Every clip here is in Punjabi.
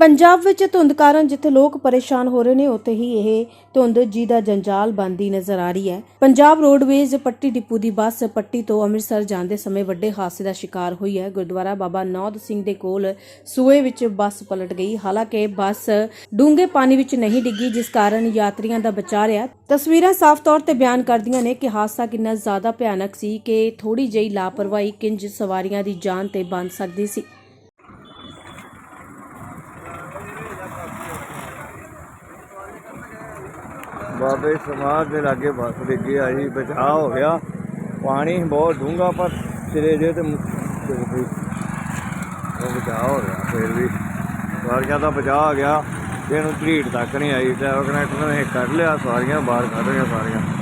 ਪੰਜਾਬ ਵਿੱਚ ਧੁੰਦ ਕਾਰਨ ਜਿੱਥੇ ਲੋਕ ਪਰੇਸ਼ਾਨ ਹੋ ਰਹੇ ਨੇ, ਉੱਥੇ ਹੀ ਇਹ ਧੁੰਦ ਜੀ ਦਾ ਜੰਜਾਲ ਬਣਦੀ ਨਜ਼ਰ ਆ ਰਹੀ ਹੈ। ਪੰਜਾਬ ਰੋਡਵੇਜ਼ ਪੱਟੀ ਡਿਪੂ ਦੀ ਬੱਸ ਪੱਟੀ ਤੋਂ ਅੰਮ੍ਰਿਤਸਰ ਜਾਂਦੇ ਸਮੇਂ ਵੱਡੇ ਹਾਦਸੇ ਦਾ ਸ਼ਿਕਾਰ ਹੋਈ ਹੈ। ਗੁਰਦੁਆਰਾ ਬਾਬਾ ਨੌਦ ਸਿੰਘ ਦੇ ਕੋਲ ਸੂਏ ਵਿੱਚ ਬੱਸ ਪਲਟ ਗਈ। ਹਾਲਾਂਕਿ ਬੱਸ ਡੂੰਘੇ ਪਾਣੀ ਵਿੱਚ ਨਹੀਂ ਡਿੱਗੀ, ਜਿਸ ਕਾਰਨ ਯਾਤਰੀਆਂ ਦਾ ਬਚਾਅ ਰਿਹਾ। ਤਸਵੀਰਾਂ ਸਾਫ਼ ਤੌਰ ਤੇ ਬਿਆਨ ਕਰਦੀਆਂ ਨੇ ਕਿ ਹਾਦਸਾ ਕਿੰਨਾ ਜ਼ਿਆਦਾ ਭਿਆਨਕ ਸੀ ਕਿ ਥੋੜੀ ਜਿਹੀ ਲਾਪਰਵਾਹੀ ਕਿੰਜ ਸਵਾਰੀਆਂ ਦੀ ਜਾਨ ਤੇ ਬਣ ਸਕਦੀ ਸੀ। ਬਾਬੇ ਸਮਾਜ ਦੇ ਲਾਗੇ ਬੱਸ ਡਿੱਗੀ ਆਈ ਬਚਾਅ ਹੋ ਗਿਆ। ਪਾਣੀ ਬਹੁਤ ਡੂੰਘਾ, ਪਰ ਸਿਰੇ ਜੇ ਤੇ ਮੁ- ਸਿਰ ਉਹ ਬਚਾਅ ਹੋ ਗਿਆ, ਫਿਰ ਵੀ। ਸਵਾਰੀਆਂ ਦਾ ਬਚਾਅ ਆ ਗਿਆ। ਤੇ ਇਹਨੂੰ ਧੀੜ ਤੱਕ ਨਹੀਂ ਆਈ ਤੇ ਉਹ ਕਨੈਕਟਰ ਨੇ ਕੱਢ ਲਿਆ, ਸਵਾਰੀਆਂ ਬਾਹਰ ਕੱਢ ਰਹੀਆਂ ਸਾਰੀਆਂ।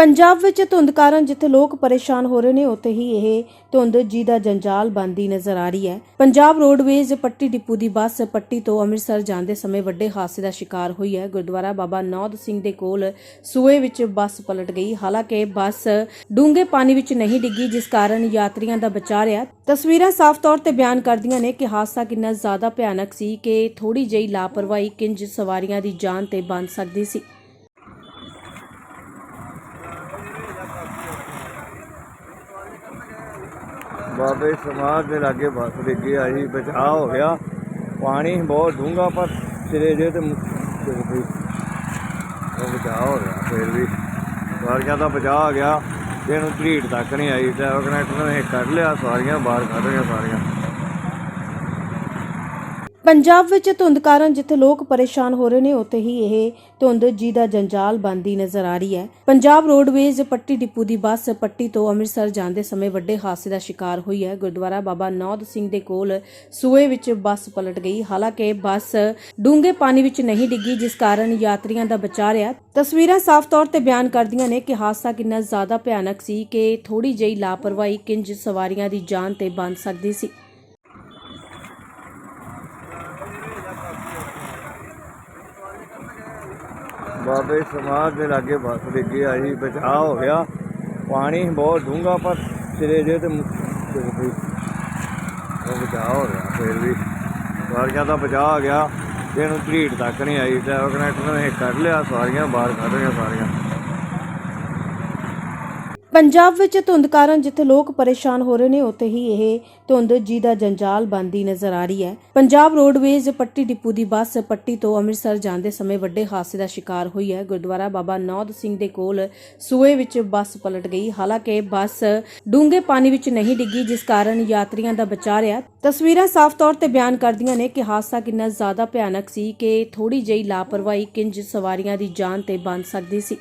ਪੰਜਾਬ ਵਿੱਚ ਧੁੰਦ ਕਾਰਨ ਜਿੱਥੇ ਲੋਕ ਪਰੇਸ਼ਾਨ ਹੋ ਰਹੇ ਨੇ, ਉੱਥੇ ਹੀ ਇਹ ਧੁੰਦ ਜੀ ਦਾ ਜੰਜਾਲ ਬਣਦੀ ਨਜ਼ਰ ਆ ਰਹੀ ਹੈ। ਪੰਜਾਬ ਰੋਡਵੇਜ਼ ਪੱਟੀ ਡਿਪੂ ਦੀ ਬੱਸ ਪੱਟੀ ਤੋਂ ਅੰਮ੍ਰਿਤਸਰ ਜਾਂਦੇ ਸਮੇਂ ਵੱਡੇ ਹਾਦਸੇ ਦਾ ਸ਼ਿਕਾਰ ਹੋਈ ਹੈ। ਗੁਰਦੁਆਰਾ ਬਾਬਾ ਨੌਦ ਸਿੰਘ ਦੇ ਕੋਲ ਸੂਏ ਵਿੱਚ ਬੱਸ ਪਲਟ ਗਈ। ਹਾਲਾਂਕਿ ਬੱਸ ਡੂੰਘੇ ਪਾਣੀ ਵਿੱਚ ਨਹੀਂ ਡਿੱਗੀ, ਜਿਸ ਕਾਰਨ ਯਾਤਰੀਆਂ ਦਾ ਬਚਾਅ ਰਿਹਾ। ਤਸਵੀਰਾਂ ਸਾਫ਼ ਤੌਰ ਤੇ ਬਿਆਨ ਕਰਦੀਆਂ ਨੇ ਕਿ ਹਾਦਸਾ ਕਿੰਨਾ ਜ਼ਿਆਦਾ ਭਿਆਨਕ ਸੀ ਕਿ ਥੋੜੀ ਜਿਹੀ ਲਾਪਰਵਾਹੀ ਕਿੰਜ ਸਵਾਰੀਆਂ ਦੀ ਜਾਨ ਤੇ ਬਣ ਸਕਦੀ ਸੀ। ਬਾਬੇ ਸਮਾਜ ਦੇ ਲਾਗੇ ਬੱਸ ਡਿੱਗੀ ਆਈ ਬਚਾਅ ਹੋ ਗਿਆ। ਪਾਣੀ ਬਹੁਤ ਡੂੰਘਾ, ਪਰ ਸਿਰੇ ਜੇ ਤੇ ਉਹ ਬਚਾਅ ਹੋ ਗਿਆ, ਫਿਰ ਵੀ। ਸਵਾਰੀਆਂ ਦਾ ਬਚਾਅ ਆ ਗਿਆ। ਤੇ ਇਹਨੂੰ ਧੀੜ ਤੱਕ ਨਹੀਂ ਆਈ ਤੇ ਉਹ ਕਨੈਕਟਰ ਨੇ ਕੱਢ ਲਿਆ, ਸਵਾਰੀਆਂ ਬਾਹਰ ਕੱਢ ਰਹੀਆਂ ਸਾਰੀਆਂ। ਪੰਜਾਬ ਵਿੱਚ ਧੁੰਦ ਕਾਰਨ ਜਿੱਥੇ ਲੋਕ ਪਰੇਸ਼ਾਨ ਹੋ ਰਹੇ ਨੇ, ਉੱਥੇ ਹੀ ਇਹ ਧੁੰਦ ਜੀ ਦਾ ਜੰਜਾਲ ਬਣਦੀ ਨਜ਼ਰ ਆ ਰਹੀ ਹੈ। ਪੰਜਾਬ ਰੋਡਵੇਜ਼ ਪੱਟੀ ਡਿਪੂ ਦੀ ਬੱਸ ਪੱਟੀ ਤੋਂ ਅੰਮ੍ਰਿਤਸਰ ਜਾਂਦੇ ਸਮੇਂ ਵੱਡੇ ਹਾਦਸੇ ਦਾ ਸ਼ਿਕਾਰ ਹੋਈ ਹੈ। ਗੁਰਦੁਆਰਾ ਬਾਬਾ ਨੌਦ ਸਿੰਘ ਦੇ ਕੋਲ ਸੂਏ ਵਿੱਚ ਬੱਸ ਪਲਟ ਗਈ। ਹਾਲਾਂਕਿ ਬੱਸ ਡੂੰਘੇ ਪਾਣੀ ਵਿੱਚ ਨਹੀਂ ਡਿੱਗੀ, ਜਿਸ ਕਾਰਨ ਯਾਤਰੀਆਂ ਦਾ ਬਚਾਅ ਰਿਹਾ। ਤਸਵੀਰਾਂ ਸਾਫ਼ ਤੌਰ ਤੇ ਬਿਆਨ ਕਰਦੀਆਂ ਨੇ ਕਿ ਹਾਦਸਾ ਕਿੰਨਾ ਜ਼ਿਆਦਾ ਭਿਆਨਕ ਸੀ ਕਿ ਥੋੜੀ ਜਿਹੀ ਲਾਪਰਵਾਹੀ ਕਿੰਜ ਸਵਾਰੀਆਂ ਦੀ ਜਾਨ ਤੇ ਬਣ ਸਕਦੀ ਸੀ। ਬਾਬੇ ਸਮਾਜ ਦੇ ਲਾਗੇ ਬੱਸ ਡਿੱਗੀ ਆਈ ਬਚਾਅ ਹੋ ਗਿਆ। ਪਾਣੀ ਬਹੁਤ ਡੂੰਘਾ, ਪਰ ਸਿਰੇ ਜੇ ਤੇ ਮੁ- ਸਿਰ ਉਹ ਬਚਾਅ ਹੋ ਗਿਆ, ਫਿਰ ਵੀ ਸਵਾਰੀਆਂ ਦਾ ਬਚਾਅ ਆ ਗਿਆ। ਤੇ ਇਹਨੂੰ ਧੀੜ ਤੱਕ ਨਹੀਂ ਆਈ, ਤੇ ਕਨੈਕਟਰ ਨੇ ਕੱਢ ਲਿਆ ਸਵਾਰੀਆਂ ਬਾਹਰ ਕੱਢ ਰਹੀਆਂ ਸਾਰੀਆਂ। ਪੰਜਾਬ ਵਿੱਚ ਧੁੰਦ ਕਾਰਨ ਜਿੱਥੇ ਲੋਕ ਪਰੇਸ਼ਾਨ ਹੋ ਰਹੇ ਨੇ, ਉੱਥੇ ਹੀ ਇਹ ਧੁੰਦ ਜੀ ਦਾ ਜੰਜਾਲ ਬਣਦੀ ਨਜ਼ਰ ਆ ਰਹੀ ਹੈ। ਪੰਜਾਬ ਰੋਡਵੇਜ਼ ਪੱਟੀ ਡਿਪੂ ਦੀ ਬੱਸ ਪੱਟੀ ਤੋਂ ਅੰਮ੍ਰਿਤਸਰ ਜਾਂਦੇ ਸਮੇਂ ਵੱਡੇ ਹਾਦਸੇ ਦਾ ਸ਼ਿਕਾਰ ਹੋਈ ਹੈ। ਗੁਰਦੁਆਰਾ ਬਾਬਾ ਨੌਦ ਸਿੰਘ ਦੇ ਕੋਲ ਸੂਏ ਵਿੱਚ ਬੱਸ ਪਲਟ ਗਈ। ਹਾਲਾਂਕਿ ਬੱਸ ਡੂੰਘੇ ਪਾਣੀ ਵਿੱਚ ਨਹੀਂ ਡਿੱਗੀ, ਜਿਸ ਕਾਰਨ ਯਾਤਰੀਆਂ ਦਾ ਬਚਾਅ ਰਿਹਾ। ਤਸਵੀਰਾਂ ਸਾਫ਼ ਤੌਰ ਤੇ ਬਿਆਨ ਕਰਦੀਆਂ ਨੇ ਕਿ ਹਾਦਸਾ ਕਿੰਨਾ ਜ਼ਿਆਦਾ ਭਿਆਨਕ ਸੀ ਕਿ ਥੋੜੀ ਜਿਹੀ ਲਾਪਰਵਾਹੀ ਕਿੰਜ ਸਵਾਰੀਆਂ ਦੀ ਜਾਨ ਤੇ ਬਣ ਸਕਦੀ ਸੀ।